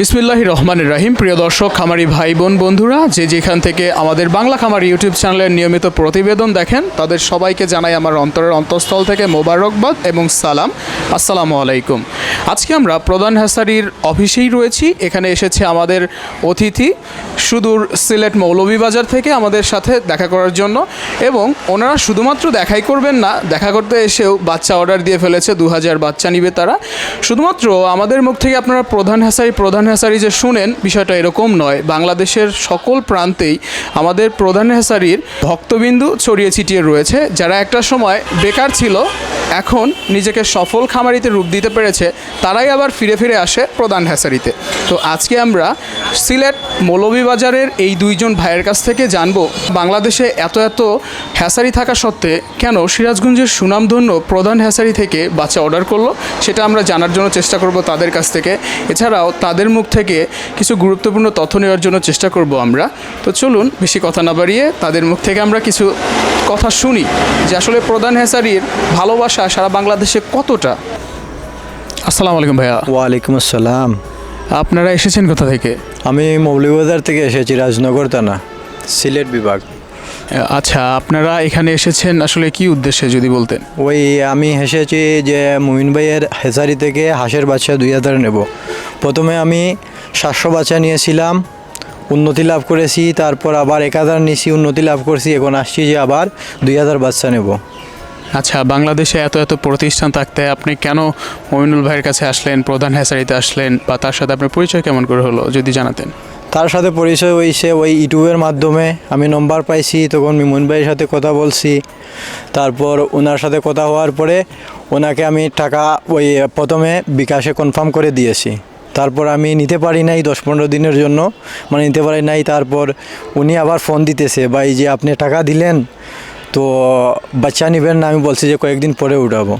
বিসমিল্লাহ রহমানের রাহিম। প্রিয় দর্শক, খামারি ভাই, বোন, বন্ধুরা, যে যেখান থেকে আমাদের বাংলা খামার ইউটিউব চ্যানেলের নিয়মিত প্রতিবেদন দেখেন, তাদের সবাইকে জানাই আমার অন্তরের অন্তঃস্থল থেকে মোবারকবাদ এবং সালাম। আসসালামু আলাইকুম। আজকে আমরা প্রধান হ্যাসারির অফিসেই রয়েছি। এখানে এসেছে আমাদের অতিথি সুদূর সিলেট মৌলভীবাজার থেকে আমাদের সাথে দেখা করার জন্য এবং ওনারা শুধুমাত্র দেখাই করবেন না, দেখা করতে এসেও বাচ্চা অর্ডার দিয়ে ফেলেছে দু হাজার বাচ্চা নিবে তারা। শুধুমাত্র আমাদের মুখ থেকে আপনারা প্রধান হ্যাসারি প্রধান হ্যাসারি যে শুনেন, বিষয়টা এরকম নয়। বাংলাদেশের সকল প্রান্তেই আমাদের প্রধান হ্যাসারির ভক্তবিন্দু ছড়িয়ে ছিটিয়ে রয়েছে। যারা একটা সময় বেকার ছিল, এখন নিজেকে সফল খামারিতে রূপ দিতে পেরেছে, তারাই আবার ফিরে ফিরে আসে প্রধান হ্যাসারিতে তো আজকে আমরা সিলেট মৌলভীবাজারের এই দুইজন ভাইয়ের কাছ থেকে জানব, বাংলাদেশে এত এত হ্যাসারি থাকা সত্ত্বে কেন সিরাজগঞ্জের সুনামধন্য প্রধান হ্যাসারি থেকে বাচ্চা অর্ডার করল, সেটা আমরা জানার জন্য চেষ্টা করব তাদের কাছ থেকে। এছাড়াও তাদের মুখ থেকে কিছু গুরুত্বপূর্ণ তথ্য নেওয়ার জন্য চেষ্টা করব আমরা। তো চলুন, বেশি কথা না বাড়িয়ে তাদের মুখ থেকে আমরা কিছু কথা শুনি যে আসলে প্রধান হ্যাসারির ভালোবাসা সারা বাংলাদেশে কতটা? আসসালামু আলাইকুম ভাইয়া। ওয়ালাইকুম আসসালাম। আপনারা এসেছেন কোথা থেকে? আমি মৌলিবাজার থেকে এসেছি রাজনগর থানা সিলেট বিভাগ। আচ্ছা আপনারা এখানে এসেছেন আসলে কি উদ্দেশ্যে যদি বলতেন? ওই আমি এসেছি যে মুমিন ভাইয়ের হেসারি থেকে হাঁসের বাচ্চা দুই হাজার নেব। প্রথমে আমি সাতশো বাচ্চা নিয়েছিলাম উন্নতি লাভ করেছি তারপর আবার এক হাজার নিয়েছি উন্নতি লাভ করছি এখন আসছি যে আবার দুই হাজার বাচ্চা নেব। আচ্ছা বাংলাদেশে এত এত প্রতিষ্ঠান থাকতে আপনি কেন মমিনুল ভাইয়ের কাছে আসলেন, প্রধান হ্যাসারিতে আসলেন বা তার সাথে আপনার পরিচয় কেমন করে হলো, যদি জানাতেন? তার সাথে পরিচয় হয়েছে ওই ইউটিউবের মাধ্যমে। আমি নম্বর পাইছি, তখন মিমুন ভাইয়ের সাথে কথা বলছি। তারপর ওনার সাথে কথা হওয়ার পরে ওনাকে আমি টাকা ওই প্রথমে বিকাশে কনফার্ম করে দিয়েছি। তারপর আমি নিতে পারি নাই দশ পনেরো দিনের জন্য মানে নিতে পারি নাই। তারপর উনি আবার ফোন দিতেছে, ভাই, যে আপনি টাকা দিলেন তো বাচ্চা নিবেন না আমি বলছি যে কয়েকদিন পরে উঠাবো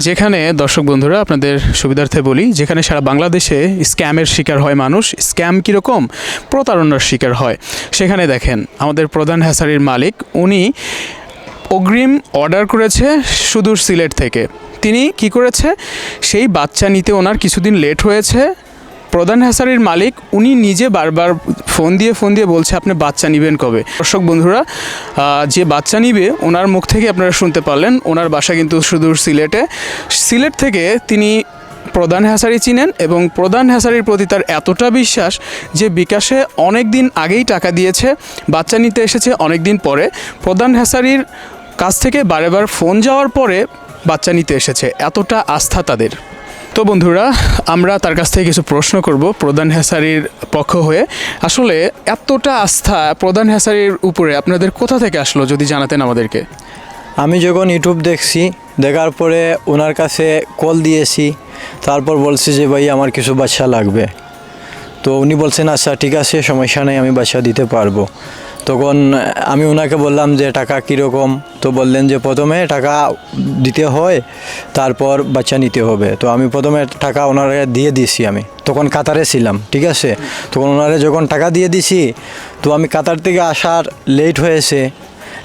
যেখানে, দর্শক বন্ধুরা, আপনাদের সুবিধার্থে বলি, যেখানে সারা বাংলাদেশে স্ক্যামের শিকার হয় মানুষ। স্ক্যাম কীরকম? প্রতারণার শিকার হয়। সেখানে দেখেন, আমাদের প্রধান হ্যাসারির মালিক, উনি অগ্রিম অর্ডার করেছে সুদূর সিলেট থেকে। তিনি কি করেছে? সেই বাচ্চা নিতে ওনার কিছুদিন লেট হয়েছে। প্রধান হ্যাসারির মালিক, উনি নিজে বারবার ফোন দিয়ে ফোন দিয়ে বলছে, আপনি বাচ্চা নেবেন কবে? দর্শক বন্ধুরা যে বাচ্চা নিবে, ওনার মুখ থেকে আপনারা শুনতে পারলেন, ওনার বাসা কিন্তু সুদূর সিলেটে। সিলেট থেকে তিনি প্রধান হ্যাসারি চিনেন এবং প্রধান হ্যাসারির প্রতি তার এতটা বিশ্বাস যে বিকাশে অনেক দিন আগেই টাকা দিয়েছে, বাচ্চা নিতে এসেছে অনেক দিন পরে। প্রধান হ্যাসারির কাছ থেকে বারেবার ফোন যাওয়ার পরে বাচ্চা নিতে এসেছে, এতটা আস্থা তাদের। তো বন্ধুরা, আমরা তার কাছ থেকে কিছু প্রশ্ন করব প্রধান হ্যাসারির পক্ষ হয়ে। আসলে এতটা আস্থা প্রধান হ্যাসারির উপরে আপনাদের কোথা থেকে আসলো যদি জানাতেন আমাদেরকে? আমি যখন ইউটিউব দেখছি, দেখার পরে ওনার কাছে কল দিয়েছি, তারপর বলছি যে, ভাই, আমার কিছু বাচ্চা লাগবে। তো উনি বলছেন আচ্ছা ঠিক আছে, সমস্যা নেই, আমি বাচ্চা দিতে পারব। তখন আমি ওনাকে বললাম যে, টাকা কীরকম? তো বললেন যে, প্রথমে টাকা দিতে হয়, তারপর বাচ্চা নিতে হবে। তো আমি প্রথমে টাকা ওনারে দিয়ে দিয়েছি আমি। তখন কাতারে ছিলাম, ঠিক আছে? তখন ওনারে যখন টাকা দিয়ে দিছি, তো আমি কাতার থেকে আসার লেট হয়েছে।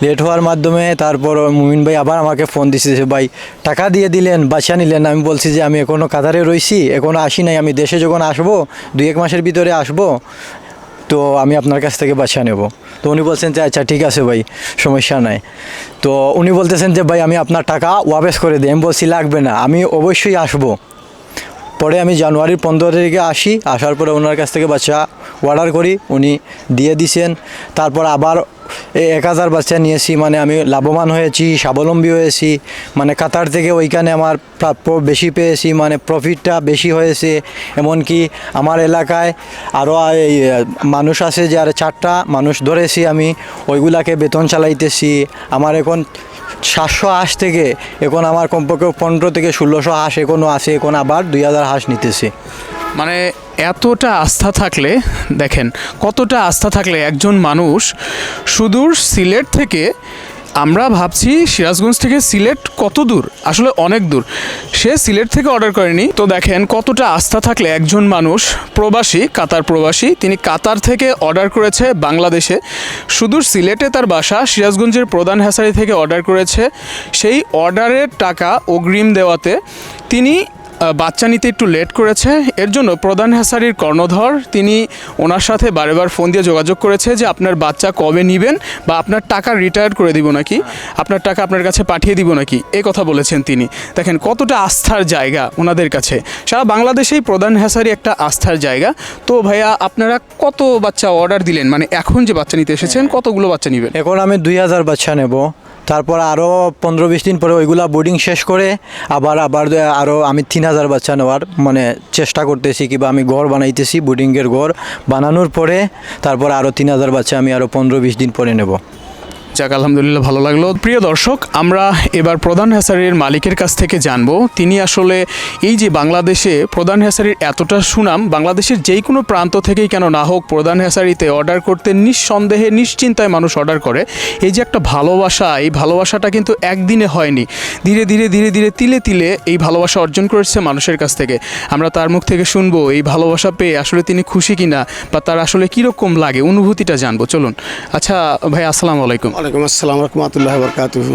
লেট হওয়ার মাধ্যমে তারপর মুমিন ভাই আবার আমাকে ফোন দিছে যে, ভাই, টাকা দিয়ে দিলেন, বাচ্চা নিলেন। আমি বলছি যে, আমি এখনও কাতারে রয়েছি এখনও আসি নাই। আমি দেশে যখন আসব দুই এক মাসের ভিতরে আসব। তো আমি আপনার কাছ থেকে বাচ্চা নেব। তো উনি বলছেন যে আচ্ছা ঠিক আছে ভাই, সমস্যা নাই। তো উনি বলতেছেন যে, ভাই, আমি আপনার টাকা ওয়াবেস করে দিই। আমি বলছি, লাগবে না, আমি অবশ্যই আসব। পরে আমি জানুয়ারির পনেরো তারিখে আসি, আসার পরে ওনার কাছ থেকে বাচ্চা অর্ডার করি, উনি দিয়ে দিছেন। তারপর আবার এক হাজার বাচ্চা নিয়েছি মানে আমি লাভবান হয়েছি, স্বাবলম্বী হয়েছি। মানে কাতার থেকে ওইখানে আমার প্রাপ্য বেশি পেয়েছি মানে প্রফিটটা বেশি হয়েছে। এমনকি আমার এলাকায় আরও মানুষ আছে যে আর চারটা মানুষ ধরেছি আমি, ওইগুলাকে বেতন চালাইতেছি। আমার এখন সাতশো হাঁস থেকে, এখন আমার কমপক্ষে পনেরো থেকে ষোলোশো হাঁস এখনও আছে, এখন আবার দুই হাজার হাঁস নিতেছি। মানে এতটা আস্থা থাকলে, দেখেন, কতটা আস্থা থাকলে একজন মানুষ সুদূর সিলেট থেকে, আমরা ভাবছি সিরাজগঞ্জ থেকে সিলেট কত দূর? আসলে অনেক দূর। সে সিলেট থেকে অর্ডার করেনি। তো দেখেন, কতটা আস্থা থাকলে একজন মানুষ প্রবাসী, কাতার প্রবাসী, তিনি কাতার থেকে অর্ডার করেছে বাংলাদেশে। সুদূর সিলেটে তার বাসা, সিরাজগঞ্জের প্রধান হ্যাসারি থেকে অর্ডার করেছে। সেই অর্ডারের টাকা অগ্রিম দেওয়াতে তিনি বাচ্চা নিতে একটু লেট করেছে। এর জন্য প্রধান হ্যাসারির কর্ণধর, তিনি ওনার সাথে বারেবার ফোন দিয়ে যোগাযোগ করেছে যে আপনার বাচ্চা কবে নেবেন বা আপনার টাকা রিটায়ার করে দিব নাকি? আপনার টাকা আপনার কাছে পাঠিয়ে দিব নাকি? এই কথা বলেছেন তিনি। দেখেন, কতটা আস্থার জায়গা ওনাদের কাছে। সারা বাংলাদেশেই প্রধান হ্যাসারি একটা আস্থার জায়গা। তো ভাইয়া, আপনারা কত বাচ্চা অর্ডার দিলেন? মানে এখন যে বাচ্চা নিতে এসেছেন, কতগুলো বাচ্চা নেবেন? এখন আমি দুই হাজার বাচ্চা নেব। তারপর আরও পনেরো বিশ দিন পরে ওইগুলা বোর্ডিং শেষ করে আবার আবার আরও আমি তিন হাজার বাচ্চা নেওয়ার মানে চেষ্টা করতেছি কিবা আমি ঘর বানাইতেছি বোর্ডিংয়ের ঘর বানানোর পরে তারপর আরও তিন হাজার বাচ্চা আমি আরও পনেরো বিশ দিন পরে নেব। যাক, আলহামদুলিল্লাহ ভালো লাগল। প্রিয় দর্শক, আমরা এবার প্রধান হ্যাসারির মালিকের কাছ থেকে জানব, তিনি আসলে এই যে বাংলাদেশে প্রধান হ্যাসারির এতটা সুনাম, বাংলাদেশের যেই কোনো প্রান্ত থেকেই কেন না হোক প্রধান হ্যাসারিতে অর্ডার করতে নিঃসন্দেহে, নিশ্চিন্তায় মানুষ অর্ডার করে। এই যে একটা ভালোবাসা, এই ভালোবাসাটা কিন্তু একদিনে হয়নি। ধীরে ধীরে ধীরে ধীরে, তিলে তিলে এই ভালোবাসা অর্জন করেছে মানুষের কাছ থেকে। আমরা তার মুখ থেকে শুনব, এই ভালোবাসা পেয়ে আসলে তিনি খুশি কিনা, বা তার আসলে কীরকম লাগে, অনুভূতিটা জানব। চলুন। আচ্ছা ভাই, আসসালামু আলাইকুম। ওয়ালাইকুম আসসালাম রহমতুল্লাহ বরকাতুহ।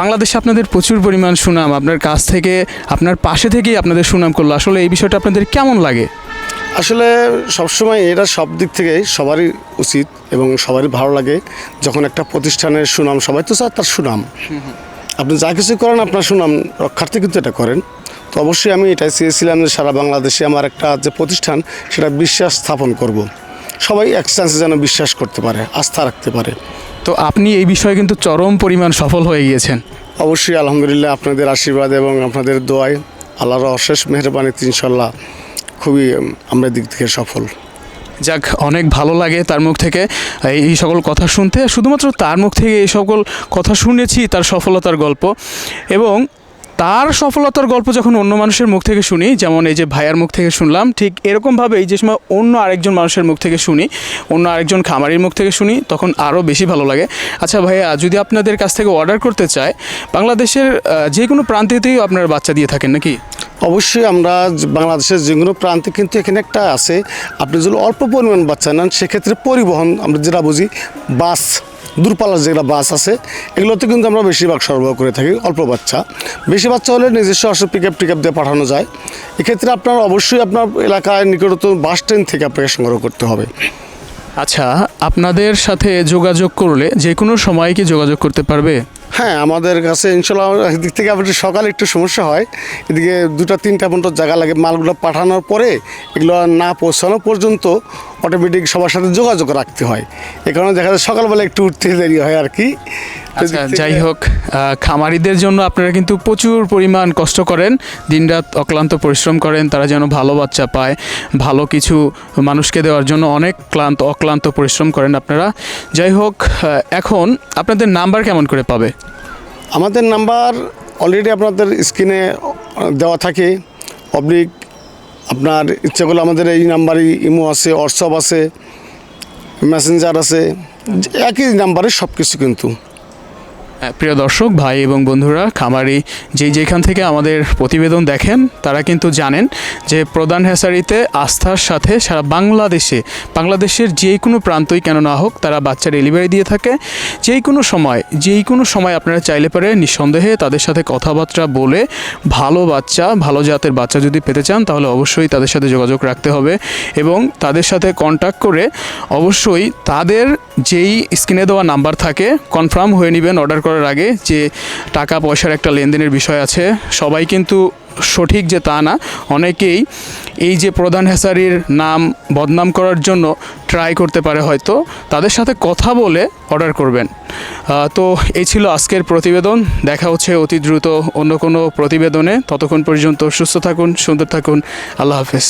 বাংলাদেশে আপনাদের প্রচুর পরিমাণ সুনাম আপনার কাছ থেকে আপনার পাশে থেকেই আপনাদের সুনাম করল। আসলে এই বিষয়টা আপনাদের কেমন লাগে? আসলে সবসময় এটা সব দিক থেকে সবারই উচিত এবং সবারই ভালো লাগে যখন একটা প্রতিষ্ঠানের সুনাম সবাই তো চায় তার সুনাম। আপনি যা কিছু করেন আপনার সুনাম রক্ষার্থে কিন্তু এটা করেন। তো অবশ্যই আমি এটাই চেয়েছিলাম যে সারা বাংলাদেশে আমার একটা যে প্রতিষ্ঠান সেটা বিশ্বাস স্থাপন করব। সবাই এক চান্সে যেন বিশ্বাস করতে পারে আস্থা রাখতে পারে। তো আপনি এই বিষয়ে কিন্তু চরম পরিমাণ সফল হয়ে গিয়েছেন। অবশ্যই আলহামদুলিল্লাহ আপনাদের আশীর্বাদ এবং আপনাদের দোয়ায় আল্লাহর অশেষ মেহরবানিতে ইনশাল্লাহ খুবই আমরা দিক থেকে সফল। যাক অনেক ভালো লাগে তার মুখ থেকে এই এই সকল কথা শুনতে। শুধুমাত্র তার মুখ থেকে এই সকল কথা শুনেছি তার সফলতার গল্প। এবং তার সফলতার গল্প যখন অন্য মানুষের মুখ থেকে শুনি, যেমন এই যে ভাইয়ার মুখ থেকে শুনলাম, ঠিক এরকমভাবেই যে সময় অন্য আরেকজন মানুষের মুখ থেকে শুনি, অন্য আরেকজন খামারির মুখ থেকে শুনি, তখন আরও বেশি ভালো লাগে। আচ্ছা ভাইয়া, যদি আপনাদের কাছ থেকে অর্ডার করতে চায়, বাংলাদেশের যে কোনো প্রান্তেতেই আপনারা বাচ্চা দিয়ে থাকেন নাকি? অবশ্যই আমরা বাংলাদেশের যে কোনো প্রান্তে কিন্তু এখানে একটা আছে। আপনি যদি অল্প পরিমাণ বাচ্চা নেন, সেক্ষেত্রে পরিবহন আমরা যেটা বুঝি, বাস দূরপাল্লার যেগুলো বাস আছে এগুলোতে কিন্তু আমরা বেশিরভাগ সরবরাহ করে থাকি অল্প বাচ্চা। বেশি বাচ্চা হলে নিজস্ব আসলে পিক আপ টিক আপ দিয়ে পাঠানো যায়। এক্ষেত্রে আপনার অবশ্যই আপনার এলাকায় নিকটতম বাস স্ট্যান্ড থেকে আপনাকে সংগ্রহ করতে হবে। আচ্ছা আপনাদের সাথে যোগাযোগ করলে যে কোনো সময় কি যোগাযোগ করতে পারবে? হ্যাঁ আমাদের কাছে ইনশাল্লাহ দিক থেকে আপনার সকালে একটু সমস্যা হয়। এদিকে দুটা তিনটা পর্যন্ত জায়গা লাগে মালগুলো পাঠানোর পরে এগুলো না পৌঁছানো পর্যন্ত অটোমেটিক সবার সাথে যোগাযোগ রাখতে হয়। এ কারণে দেখা যায় সকালবেলা একটু উঠতে দেরি হয় আর কি। আচ্ছা যাই হোক খামারিদের জন্য আপনারা কিন্তু প্রচুর পরিমাণ কষ্ট করেন দিনরাত অক্লান্ত পরিশ্রম করেন তারা যেন ভালো বাচ্চা পায় ভালো কিছু মানুষকে দেওয়ার জন্য অনেক ক্লান্ত অক্লান্ত পরিশ্রম করেন আপনারা। যাই হোক এখন আপনাদের নাম্বার কেমন করে পাবে? আমাদের নাম্বার অলরেডি আপনাদের স্ক্রিনে দেওয়া থাকে অবলিক আপনার ইচ্ছা করলে আমাদের এই নাম্বারই ইমো আছে হোয়াটসঅ্যাপ আছে মেসেঞ্জার আছে একই নাম্বারে সব কিছু কিন্তু। প্রিয় দর্শক, ভাই এবং বন্ধুরা, খামারি যে যেখান থেকে আমাদের প্রতিবেদন দেখেন, তারা কিন্তু জানেন যে প্রধান হ্যাসারিতে আস্থার সাথে সারা বাংলাদেশে, বাংলাদেশের যে কোনো প্রান্তই কেন না হোক, তারা বাচ্চা ডেলিভারি দিয়ে থাকে। যেই কোনো সময় যেই কোনো সময় আপনারা চাইলে পারে নিঃসন্দেহে তাদের সাথে কথাবার্তা বলে ভালো বাচ্চা, ভালো জাতের বাচ্চা যদি পেতে চান, তাহলে অবশ্যই তাদের সাথে যোগাযোগ রাখতে হবে এবং তাদের সাথে কন্ট্যাক্ট করে অবশ্যই তাদের যেই স্ক্রিনে দেওয়া নাম্বার থাকে কনফার্ম হয়ে নেবেন অর্ডার করার আগে যে টাকা পয়সার একটা লেনদেনের বিষয় আছে, সবাই কিন্তু সঠিক যে তা না, অনেকেই এই যে প্রধান হেসারির নাম বদনাম করার জন্য ট্রাই করতে পারে হয়তো, তাদের সাথে কথা বলে অর্ডার করবেন। তো এই ছিল আজকের প্রতিবেদন, দেখা হচ্ছে অতি দ্রুত অন্য কোনো প্রতিবেদনে, ততক্ষণ পর্যন্ত সুস্থ থাকুন, সুন্দর থাকুন, আল্লাহ হাফেজ।